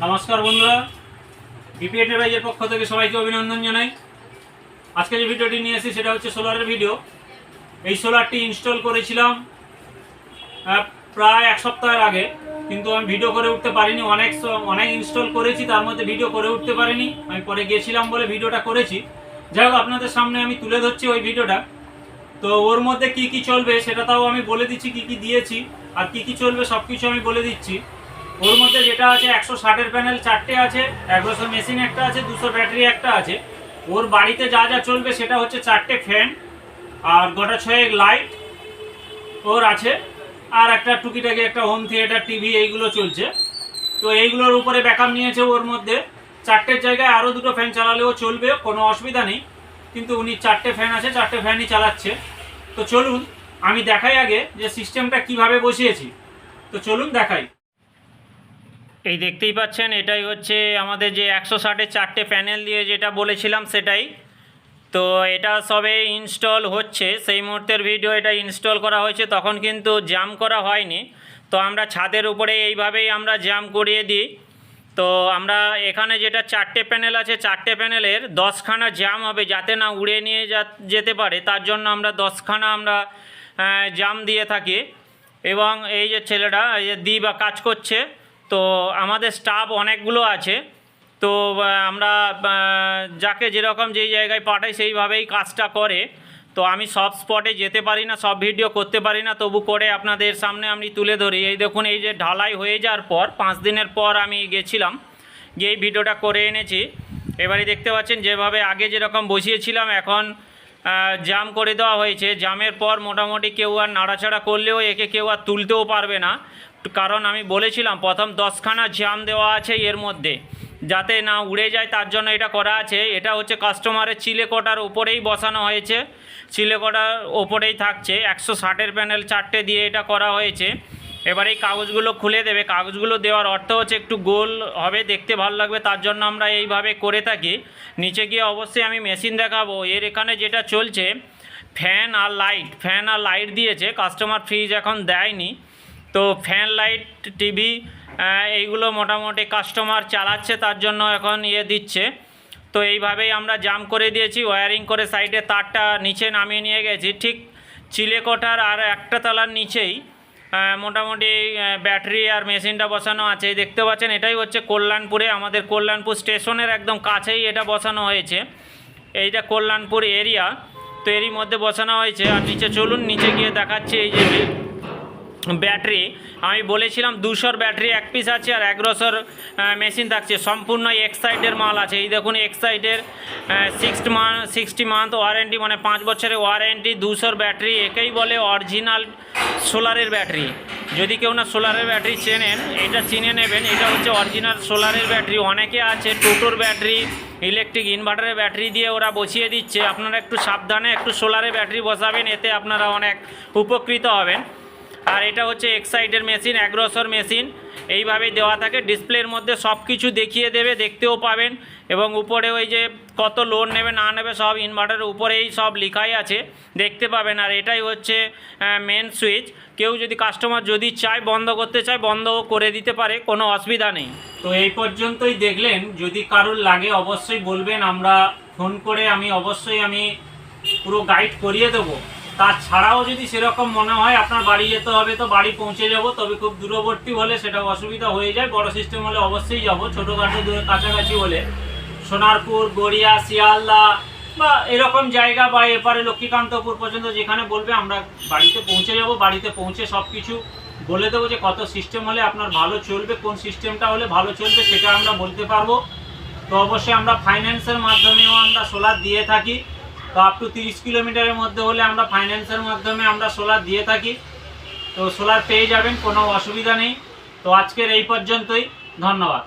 নমস্কার বন্ধুরা। বিপি এন্টারপ্রাইজের পক্ষ থেকে সবাইকে অভিনন্দন জানাই। আজকে যে ভিডিওটি নিয়ে এসেছি, সেটা হচ্ছে সোলারের ভিডিও এই সোলারটি ইনস্টল করেছিলাম প্রায় এক সপ্তাহের আগে। কিন্তু আমি ভিডিও করে উঠতে পারিনি। অনেক অনেক ইনস্টল করেছি, তার মধ্যে ভিডিও করে উঠতে পারিনি। আমি পরে গেছিলাম বলে ভিডিওটা করেছি। যাই হোক, আপনাদের সামনে আমি তুলে ধরছি ওই ভিডিওটা। তো ওর মধ্যে কি কি চলবে, সেটা তাও আমি বলে দিচ্ছি, কি কি দিয়েছি, আর কি কি চলবে সব কিছু আমি বলে দিচ্ছি। ওর মধ্যে যেটা আছে একশো ষাটের প্যানেল চারটে আছে, একশো মেশিন একটা আছে, দুশো ব্যাটারি একটা আছে। ওর বাড়িতে যা যা চলবে সেটা হচ্ছে চারটে ফ্যান আর গোটা ছয়েক লাইট ওর আছে। আর একটা টুকিটাকি একটা হোম থিয়েটার টিভি এইগুলো চলছে। তো এইগুলোর উপরে ব্যাকআপ নিয়েছে ওর মধ্যে। চারটের জায়গায় আরও দুটো ফ্যান চালালেও চলবে, কোনো অসুবিধা নেই। কিন্তু উনি চারটে ফ্যান আছে, চারটে ফ্যানই চালাচ্ছে। তো চলুন, আমি দেখাই আগে যে সিস্টেমটা কীভাবে বসিয়েছি। তো চলুন দেখাই। এই দেখতেই পাচ্ছেন, এটাই হচ্ছে আমাদের যে একশো ষাটের চারটে প্যানেল দিয়ে যেটা বলেছিলাম সেটাই। তো এটা সবে ইনস্টল হচ্ছে, সেই মুহূর্তের ভিডিও এটা ইনস্টল করা হয়েছে, তখন কিন্তু জাম করা হয়নি। তো আমরা ছাদের উপরে এইভাবেই আমরা জাম করিয়ে দিই। তো আমরা এখানে যেটা চারটে প্যানেল আছে, চারটে প্যানেলের দশখানা জাম হবে, যাতে না উড়ে নিয়ে যেতে পারে, তার জন্য আমরা দশখানা আমরা জাম দিয়ে থাকি। এবং এই যে ছেলেটা এই যে দি বা কাজ করছে তো আমাদের স্টাফ অনেকগুলো আছে। তো আমরা যাকে যেরকম যেই জায়গায় পাঠাই সেইভাবেই কাজটা করে। তো আমি সব স্পটে যেতে পারি না, সব ভিডিও করতে পারি না, তবু করে আপনাদের সামনে আমি তুলে ধরি। এই দেখুন, এই যে ঢালাই হয়ে যাওয়ার পর, পাঁচ দিনের পর আমি গেছিলাম গিয়ে এই ভিডিওটা করে এনেছি। এবারে দেখতে পাচ্ছেন, যেভাবে আগে যেরকম বসিয়েছিলাম, এখন জাম করে দেওয়া হয়েছে। জামের পর মোটামুটি কেউ আর নাড়াচাড়া করলেও একে কেউ আর তুলতেও পারবে না। কারণ আমি বলেছিলাম, প্রথম দশখানা জাম দেওয়া আছে এর মধ্যে। যাতে না উড়ে যায়, তার জন্য এটা করা আছে। এটা হচ্ছে কাস্টমারের চিলে কোটার উপরেই বসানো হয়েছে। চিলে কোটার ওপরেই থাকছে। একশো ষাটের প্যানেল চারটে দিয়ে এটা করা হয়েছে। এবার এই কাগজগুলো খুলে দেবে। কাগজগুলো দেওয়ার অর্থ হচ্ছে একটু গোল হবে, দেখতে ভালো লাগবে, তার জন্য আমরা এইভাবে করে থাকি। নিচে গিয়ে অবশ্যই আমি মেশিন দেখাবো। এর এখানে যেটা চলছে, ফ্যান আর লাইট। ফ্যান আর লাইট দিয়েছে। কাস্টমার ফ্রিজ এখন দেয়নি। তো ফ্যান লাইট টিভি এইগুলো মোটামুটি কাস্টমার চালাচ্ছে, তার জন্য এখন ইয়ে দিচ্ছে। তো এইভাবেই আমরা জাম করে দিয়েছি ওয়্যারিং করে সাইডে তারটা নিচে নামিয়ে নিয়ে গেছি। ঠিক চিলেকোঠার আর একটা তলার নিচেই মোটামুটি ব্যাটারি আর মেশিনটা বসানো আছে। দেখতে পাচ্ছেন, এটাই হচ্ছে কল্যাণপুরে, আমাদের কল্যাণপুর স্টেশনের একদম কাছেই এটা বসানো হয়েছে। এইটা কল্যাণপুর এরিয়া তো এরই মধ্যে বসানো হয়েছে। আর নিচে চলুন, নিচে গিয়ে দেখাচ্ছি এই যে ব্যাটারি। আমি বলেছিলাম দুশোর ব্যাটারি, এক পিস আছে আর এগারোশোর মেশিন থাকছে। সম্পূর্ণ এক্সাইডের মাল আছে। এই দেখুন এক্সাইডের sixty month sixty month warranty মানে পাঁচ বছরের ওয়ারেন্টি দুশোর ব্যাটারি। একেই বলে অরিজিনাল সোলারের ব্যাটারি। যদি কেউ না সোলারের ব্যাটারি চেনেন, এটা চিনে নেবেন। এটা হচ্ছে অরিজিনাল সোলারের ব্যাটারি। অনেকে আছে টোটোর ব্যাটারি ইলেকট্রিক ইনভার্টারের ব্যাটারি দিয়ে ওরা বসিয়ে দিচ্ছে। আপনারা একটু সাবধানে একটু সোলারের ব্যাটারি বসাবেন, এতে আপনারা অনেক উপকৃত হবেন। আর এটা হচ্ছে এক্সাইডের মেশিন, অ্যাগ্রসর মেশিন। এইভাবেই দেওয়া থাকে, ডিসপ্লের মধ্যে সব কিছু দেখিয়ে দেবে, দেখতেও পাবেন। এবং উপরে ওই যে কত লোন নেবে, না নেবে, সব ইনভার্টারের উপরেই সব লেখাই আছে। দেখতে পাবেন। আর এটাই হচ্ছে মেন সুইচ কেউ যদি কাস্টমার যদি চায়, বন্ধ করতে চায়, বন্ধও করে দিতে পারে, কোনো অসুবিধা নেই। তো এই পর্যন্তই দেখলেন। যদি কারোর লাগে, অবশ্যই বলবেন। আমরা ফোন করে আমি, অবশ্যই আমি পুরো গাইড করিয়ে দেবো। তাছাড়াও যদি সেরকম মনে হয় আপনার বাড়ি যেতে হবে, তো বাড়ি পৌঁছে যাব, তবে খুব দূরবর্তী হলে সেটা অসুবিধা হয়ে যায়। বড় সিস্টেম হলে অবশ্যই যাব ছোটোখাটো দূরে কাছাকাছি হলে। সোনারপুর, গড়িয়া, শিয়ালদা বা এরকম জায়গা বা এপারে লক্ষ্মীকান্তপুর পর্যন্ত যেখানে বলবে আমরা বাড়িতে পৌঁছে যাব। বাড়িতে পৌঁছে সব কিছু বলে দেবো যে কত সিস্টেম হলে আপনার ভালো চলবে, কোন সিস্টেমটা হলে ভালো চলবে সেটা আমরা বলতে পারব। তো অবশ্যই আমরা ফাইন্যান্সের মাধ্যমেও আমরা সোলার দিয়ে থাকি। তো আপ টু তিরিশ কিলোমিটারের মধ্যে হলে আমরা ফাইন্যান্সের মাধ্যমে আমরা সোলার দিয়ে থাকি। তো সোলার পেয়ে যাবেন, কোনো অসুবিধা নেই। তো আজকের এই পর্যন্তই। ধন্যবাদ।